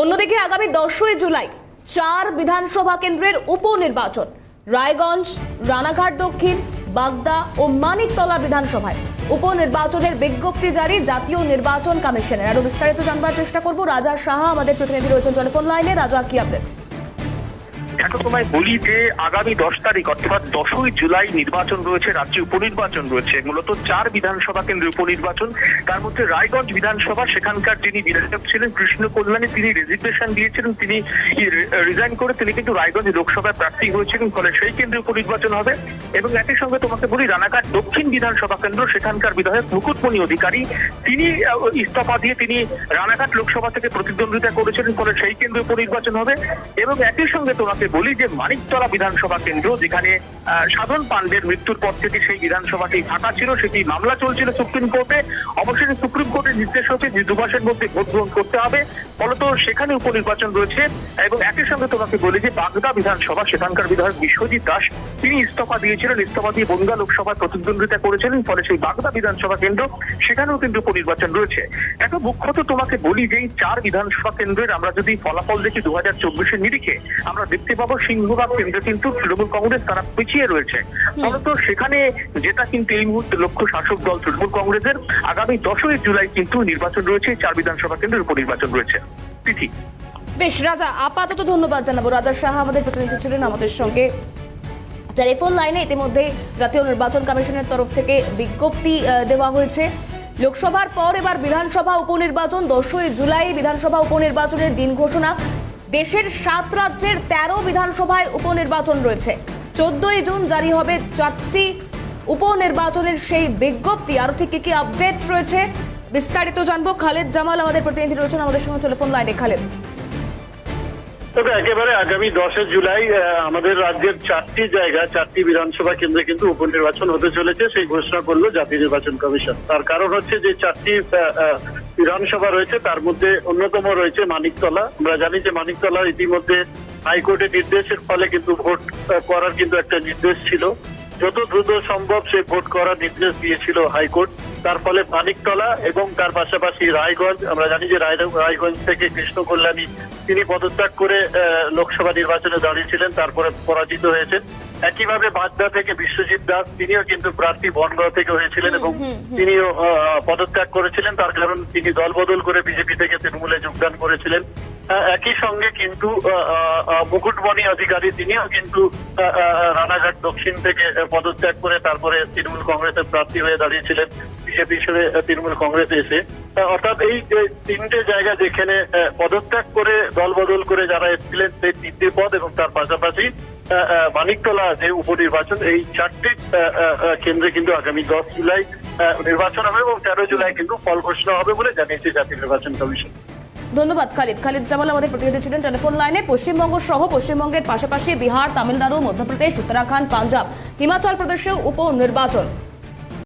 অন্যদিকে আগামী দশই জুলাই চার বিধানসভা কেন্দ্রের উপনির্বাচন। রায়গঞ্জ, রানাঘাট দক্ষিণ, বাগদা ও মানিকতলা বিধানসভায় উপনির্বাচনের বিজ্ঞপ্তি জারি জাতীয় নির্বাচন কমিশনের। আরও বিস্তারিত জানবার চেষ্টা করব। রাজা সাহা আমাদের প্রতিনিধি রয়েছেন টেলিফোন লাইনে। রাজা, কি আপডেট? দেখো তোমায় বলি যে আগামী দশ তারিখ অর্থাৎ দশই জুলাই নির্বাচন রয়েছে, রাজ্যে উপনির্বাচন রয়েছে। মূলত চার বিধানসভা কেন্দ্রে উপনির্বাচন। তার মধ্যে রায়গঞ্জ বিধানসভা, সেখানকার যিনি বিধায়ক ছিলেন কৃষ্ণ কল্যাণী, তিনি রেজিগনেশন দিয়েছিলেন, তিনি রিজাইন করে তিনি কিন্তু রায়গঞ্জ লোকসভায় প্রার্থী হয়েছিলেন, ফলে সেই কেন্দ্রে উপনির্বাচন হবে। এবং একই সঙ্গে তোমাকে বলি, রানাঘাট দক্ষিণ বিধানসভা কেন্দ্র, সেখানকার বিধায়ক মুকুটমণি অধিকারী, তিনি ইস্তফা দিয়ে তিনি রানাঘাট লোকসভা থেকে প্রতিদ্বন্দ্বিতা করেছিলেন, ফলে সেই কেন্দ্রে উপনির্বাচন হবে। এবং একই সঙ্গে তোমাকে বলি যে মানিকতলা বিধানসভা কেন্দ্র, যেখানে সাধন পাণ্ডের মৃত্যুর পর থেকে সেই বিধানসভাটি ফাঁকা ছিল, সেটি মামলা চলছিল সুপ্রিম কোর্টে। অবশেষে সুপ্রিম কোর্টের নির্দেশ হচ্ছে যে দু মাসের মধ্যে ভোট গ্রহণ করতে হবে। ফলত সেখানে উপনির্বাচন রয়েছে এবং একই সঙ্গে তোমাকে বলি যে বাগদা বিধানসভা, সেখানকার বিধায়ক বিশ্বজিৎ দাস, তিনি ইস্তফা দিয়েছিলেন। ইস্তফা দিয়ে বনগা লোকসভায় প্রতিদ্বন্দ্বিতা করেছিলেন। ফলে সেই বাগদা বিধানসভা কেন্দ্র, সেখানেও কিন্তু উপনির্বাচন রয়েছে। এখন মুখ্যত তোমাকে বলি যে চার বিধানসভা কেন্দ্রের আমরা যদি ফলাফল দেখি দু হাজার চব্বিশের নিরিখে, আমরা দেখতে পাবো সিংহভাগ কেন্দ্রে কিন্তু তৃণমূল কংগ্রেস তারা পিছিয়ে রয়েছে। ফলত সেখানে যেটা কিন্তু এই মুহূর্তে লক্ষ্য শাসক দল তৃণমূল কংগ্রেসের আগামী দশই জুলাই কিন্তু নির্বাচন রয়েছে চার বিধানসভা কেন্দ্রের উপনির্বাচন রয়েছে। তিথি। বেশ রাজা আপাতত ধন্যবাদ জানাব। রাজা শাহ আমাদের প্রতিনিধি ছিলেন আমাদের সঙ্গে। টেলিফোন লাইনে ইতিমধ্যেই জাতীয় নির্বাচন কমিশনের তরফ থেকে বিজ্ঞপ্তি দেওয়া হয়েছে। লোকসভার পর এবার বিধানসভা উপনির্বাচন দশই জুলাই বিধানসভা উপনির্বাচনের দিন ঘোষণা। দেশের সাত রাজ্যের তেরো বিধানসভায় উপনির্বাচন রয়েছে। চোদ্দই জুন জারি হবে চারটি উপনির্বাচনের সেই বিজ্ঞপ্তি। আরও ঠিক কি কি আপডেট রয়েছে? বিস্তারিত জানব। খালেদ জামাল আমাদের প্রতিনিধি রয়েছেন। আমাদের সঙ্গে টেলিফোন লাইনে। খালেদ। তবে একেবারে আগামী দশে জুলাই আমাদের রাজ্যের চারটি জায়গা, চারটি বিধানসভা কেন্দ্রে কিন্তু উপনির্বাচন হতে চলেছে। সেই ঘোষণা করল জাতীয় নির্বাচন কমিশন। তার কারণ হচ্ছে যে চারটি বিধানসভা রয়েছে, তার মধ্যে অন্যতম রয়েছে মানিকতলা। আমরা জানি যে মানিকতলা ইতিমধ্যে হাইকোর্টের নির্দেশের ফলে কিন্তু ভোট করার কিন্তু একটা নির্দেশ ছিল। যত দ্রুত সম্ভব সে ভোট করার নির্দেশ দিয়েছিল হাইকোর্ট। তার ফলে মানিকতলা এবং তার পাশাপাশি রায়গঞ্জ, আমরা জানি যে রায়- রায়গঞ্জ থেকে কৃষ্ণ কল্যাণী তিনি পদত্যাগ করে লোকসভা নির্বাচনে দাঁড়িয়েছিলেন তারপরে পরাজিত হয়েছেন। একইভাবে বাগদা থেকে বিশ্বজিৎ দাস তিনিও কিন্তু প্রার্থী বনগাঁও থেকে হয়েছিলেন এবং তিনিও পদত্যাগ করেছিলেন। তার কারণ তিনি দলবদল করে বিজেপি থেকে তৃণমূলে যোগদান করেছিলেন। একই সঙ্গে কিন্তু মুকুটমণি অধিকারী তিনিও কিন্তু রানাঘাট দক্ষিণ থেকে পদত্যাগ করে তারপরে তৃণমূল কংগ্রেসের প্রার্থী হয়ে দাঁড়িয়েছিলেন। বিজেপি হিসেবে তৃণমূল কংগ্রেসে এসে অর্থাৎ এই যে তিনটে জায়গা যেখানে পদত্যাগ করে দল বদল করে যারা এসেছিলেন, সেই তিনটে পদ এবং তার পাশাপাশি মানিকতলা যে উপনির্বাচন, এই চারটি কেন্দ্রে কিন্তু আগামী দশ জুলাই নির্বাচন হবে এবং তেরো জুলাই কিন্তু ফল ঘোষণা হবে বলে জানিয়েছে জাতীয় নির্বাচন কমিশন। ধন্যবাদ, খালিদ। খালিদ জামাল আমাদের প্রতিনিধি ছিলেন টেলিফোন লাইনে। পশ্চিমবঙ্গ সহ পশ্চিমবঙ্গের পাশাপাশি বিহার, তামিলনাড়ু, মধ্যপ্রদেশ, উত্তরাখণ্ড, পাঞ্জাব, হিমাচল প্রদেশেও উপনির্বাচন।